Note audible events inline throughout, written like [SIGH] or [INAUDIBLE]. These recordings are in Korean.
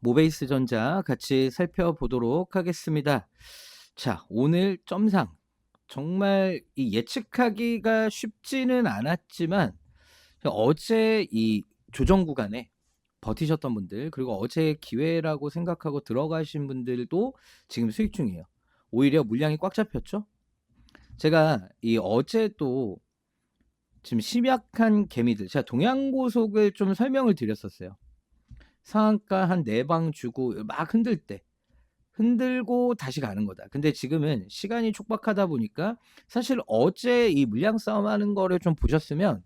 모베이스 전자 같이 살펴보도록 하겠습니다. 자, 오늘 점상 정말 이 예측하기가 쉽지는 않았지만 어제 이 조정 구간에 버티셨던 분들 그리고 어제 기회라고 생각하고 들어가신 분들도 지금 수익 중이에요. 오히려 물량이 꽉 잡혔죠. 제가 이 어제도 지금 심약한 개미들 제가 동양고속을 좀 설명을 드렸었어요. 상한가 한 네 방 주고 막 흔들 때 흔들고 다시 가는 거다. 근데 지금은 시간이 촉박하다 보니까 사실 어제 이 물량 싸움 하는 거를 좀 보셨으면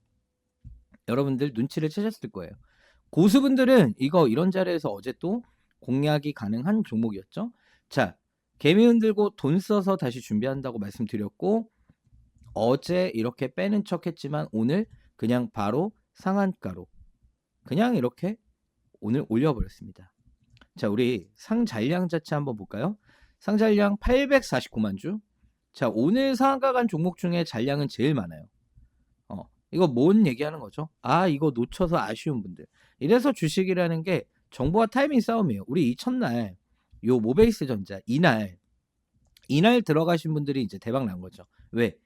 여러분들 눈치를 채셨을 거예요. 고수분들은 이거 이런 자리에서 어제 또 공략이 가능한 종목이었죠. 자, 개미 흔들고 돈 써서 다시 준비한다고 말씀드렸고 어제 이렇게 빼는 척 했지만 오늘 그냥 바로 상한가로 그냥 이렇게 오늘 올려버렸습니다. 자, 우리 상잔량 자체 한번 볼까요? 상잔량 849만 주. 자, 오늘 상한가 간 종목 중에 잔량은 제일 많아요. 어, 이거 뭔 얘기하는 거죠? 아, 이거 놓쳐서 아쉬운 분들. 이래서 주식이라는 게 정보와 타이밍 싸움이에요. 우리 이 첫날 요 모베이스 전자 이날 이날 들어가신 분들이 이제 대박 난 거죠. 왜?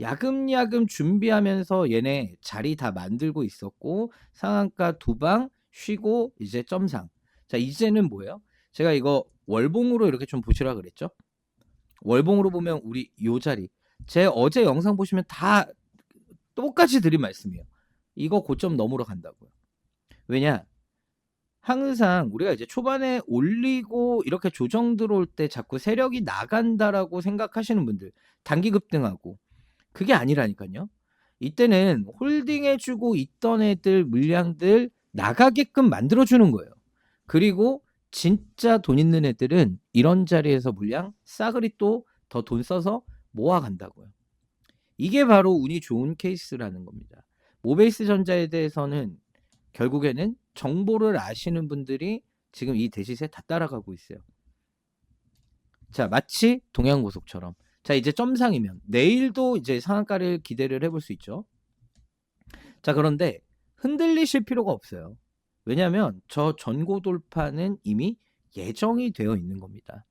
야금야금 준비하면서 얘네 자리 다 만들고 있었고 상한가 두 방 쉬고 이제 점상. 자, 이제는 뭐예요? 제가 이거 월봉으로 이렇게 좀 보시라 그랬죠? 월봉으로 보면 우리 요 자리. 제 어제 영상 보시면 다 똑같이 드린 말씀이에요. 이거 고점 넘으러 간다고요. 왜냐? 항상 우리가 이제 초반에 올리고 이렇게 조정 들어올 때 자꾸 세력이 나간다라고 생각하시는 분들 단기 급등하고 그게 아니라니까요. 이때는 홀딩해주고 있던 애들 물량들 나가게끔 만들어주는 거예요. 그리고 진짜 돈 있는 애들은 이런 자리에서 물량 싸그리 또 더 돈 써서 모아간다고요. 이게 바로 운이 좋은 케이스라는 겁니다. 모베이스 전자에 대해서는 결국에는 정보를 아시는 분들이 지금 이 대시세 다 따라가고 있어요. 자, 마치 동양고속처럼. 자, 이제 점상이면 내일도 이제 상한가를 기대를 해볼 수 있죠. 자, 그런데 흔들리실 필요가 없어요. 왜냐하면 저 전고 돌파는 이미 예정이 되어 있는 겁니다.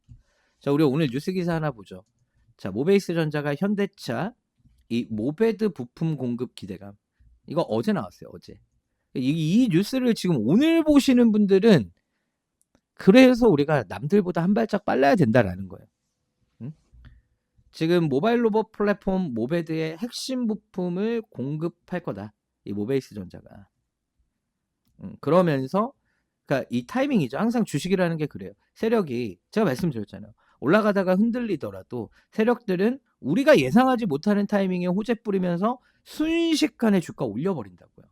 자, 우리 오늘 뉴스 기사 하나 보죠. 자, 모베이스 전자가 현대차 이 모베드 부품 공급 기대감. 이거 어제 나왔어요, 어제. 이, 이 뉴스를 지금 오늘 보시는 분들은 그래서 우리가 남들보다 한 발짝 빨라야 된다라는 거예요. 응? 지금 모바일 로봇 플랫폼 모베드의 핵심 부품을 공급할 거다. 이 모베이스 전자가. 음, 그러면서 그러니까 이 타이밍이죠. 항상 주식이라는 게 그래요. 세력이 제가 말씀드렸잖아요. 올라가다가 흔들리더라도 세력들은 우리가 예상하지 못하는 타이밍에 호재 뿌리면서 순식간에 주가 올려버린다고요.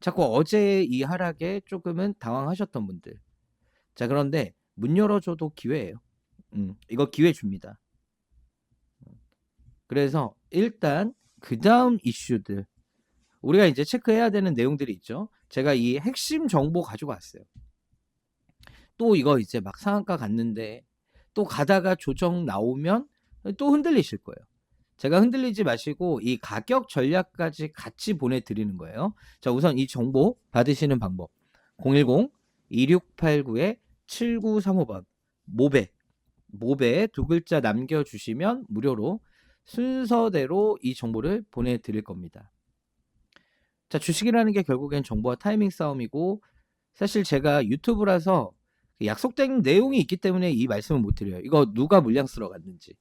자꾸 어제 이 하락에 조금은 당황하셨던 분들. 자 그런데 문 열어줘도 기회예요. 음, 이거 기회 줍니다. 그래서 일단 그 다음 이슈들 우리가 이제 체크해야 되는 내용들이 있죠. 제가 이 핵심 정보 가지고 왔어요. 또 이거 이제 막 상한가 갔는데 또 가다가 조정 나오면 또 흔들리실 거예요. 제가 흔들리지 마시고 이 가격 전략까지 같이 보내드리는 거예요. 자, 우선 이 정보 받으시는 방법. 010-2689-7935번. 모베. 모베 두 글자 남겨주시면 무료로 순서대로 이 정보를 보내드릴 겁니다. 자, 주식이라는 게 결국엔 정보와 타이밍 싸움이고 사실 제가 유튜브라서 약속된 내용이 있기 때문에 이 말씀을 못 드려요. 이거 누가 물량 쓸어 갔는지.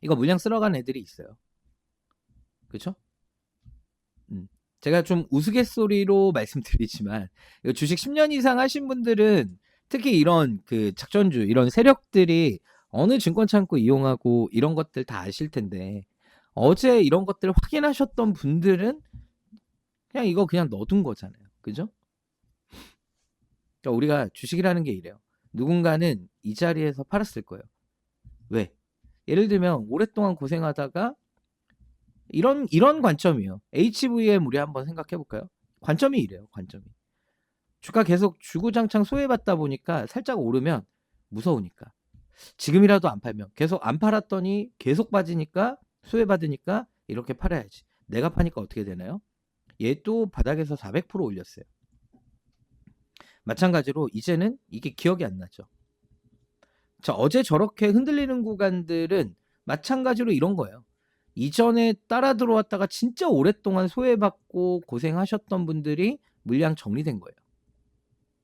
이거 물량 쓸어 간 애들이 있어요. 그렇죠? 음. 제가 좀 우스갯소리로 [LAUGHS] 말씀드리지만 주식 10년 이상 하신 분들은 특히 이런 그 작전주 이런 세력들이 어느 증권 창고 이용하고 이런 것들 다 아실 텐데 어제 이런 것들 확인하셨던 분들은 그냥 이거 그냥 넣어둔 거잖아요. 그죠? 그러니까 우리가 주식이라는 게 이래요. 누군가는 이 자리에서 팔았을 거예요. 왜? 예를 들면 오랫동안 고생하다가 이런 이런 관점이에요. HVM 우리 한번 생각해 볼까요? 관점이 이래요. 관점이. 주가 계속 주구장창 소외받다 보니까 살짝 오르면 무서우니까. 지금이라도 안 팔면 계속 안 팔았더니 계속 빠지니까 소외받으니까 이렇게 팔아야지. 내가 파니까 어떻게 되나요? 얘 또 바닥에서 400% 올렸어요. 마찬가지로 이제는 이게 기억이 안 나죠. 자, 어제 저렇게 흔들리는 구간들은 마찬가지로 이런 거예요. 이전에 따라 들어왔다가 진짜 오랫동안 소외받고 고생하셨던 분들이 물량 정리된 거예요.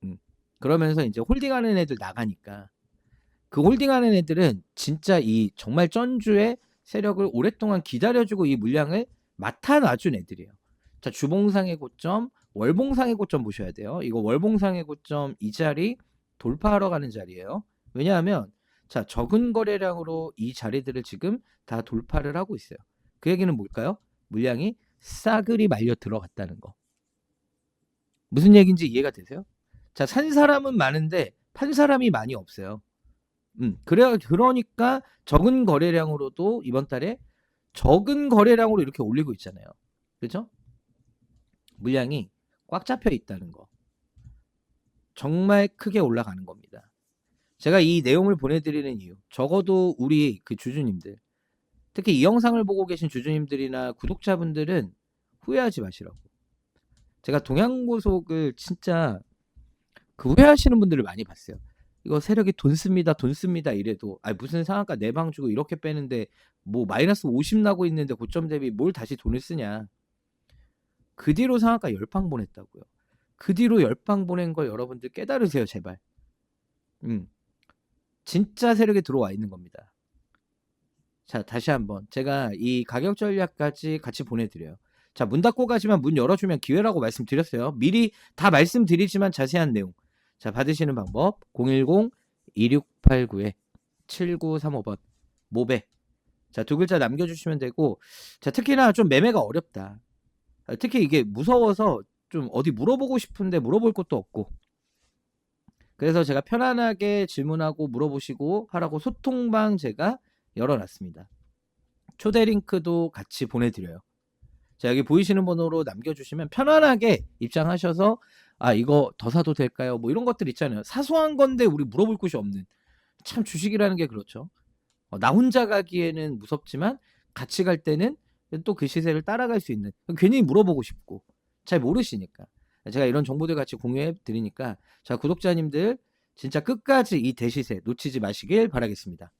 음. 그러면서 이제 홀딩하는 애들 나가니까 그 홀딩하는 애들은 진짜 이 정말 전주의 세력을 오랫동안 기다려주고 이 물량을 맡아놔준 애들이에요. 자, 주봉상의 고점, 월봉상의 고점 보셔야 돼요. 이거 월봉상의 고점 이 자리 돌파하러 가는 자리예요. 왜냐하면 자, 적은 거래량으로 이 자리들을 지금 다 돌파를 하고 있어요. 그 얘기는 뭘까요? 물량이 싸그리 말려 들어갔다는 거. 무슨 얘기인지 이해가 되세요? 자, 산 사람은 많은데 판 사람이 많이 없어요. 음, 그래 그러니까 적은 거래량으로도 이번 달에 적은 거래량으로 이렇게 올리고 있잖아요. 그죠? 물량이 꽉 잡혀 있다는 거. 정말 크게 올라가는 겁니다. 제가 이 내용을 보내드리는 이유, 적어도 우리 그 주주님들, 특히 이 영상을 보고 계신 주주님들이나 구독자분들은 후회하지 마시라고. 제가 동양고속을 진짜 그 후회하시는 분들을 많이 봤어요. 이거 세력이 돈 씁니다, 돈 씁니다 이래도 아 무슨 상한가 네방 주고 이렇게 빼는데 뭐 마이너스 50 나고 있는데 고점 대비 뭘 다시 돈을 쓰냐. 그 뒤로 상한가 10방 보냈다고요. 그 뒤로 10방 보낸 거 여러분들 깨달으세요, 제발. 음. 진짜 세력이 들어와 있는 겁니다. 자, 다시 한번 제가 이 가격 전략까지 같이 보내 드려요. 자, 문 닫고 가지만 문 열어주면 기회라고 말씀드렸어요. 미리 다 말씀드리지만 자세한 내용. 자, 받으시는 방법 010-2689-7935번 모베. 자, 두 글자 남겨주시면 되고, 자, 특히나 좀 매매가 어렵다. 아, 특히 이게 무서워서 좀 어디 물어보고 싶은데 물어볼 것도 없고. 그래서 제가 편안하게 질문하고 물어보시고 하라고 소통방 제가 열어놨습니다. 초대 링크도 같이 보내드려요. 자, 여기 보이시는 번호로 남겨주시면 편안하게 입장하셔서 아, 이거 더 사도 될까요? 뭐 이런 것들 있잖아요. 사소한 건데 우리 물어볼 곳이 없는. 참 주식이라는 게 그렇죠. 어, 나 혼자 가기에는 무섭지만 같이 갈 때는 또 그 시세를 따라갈 수 있는. 괜히 물어보고 싶고 잘 모르시니까. 제가 이런 정보들 같이 공유해 드리니까 자, 구독자님들 진짜 끝까지 이 대시세 놓치지 마시길 바라겠습니다.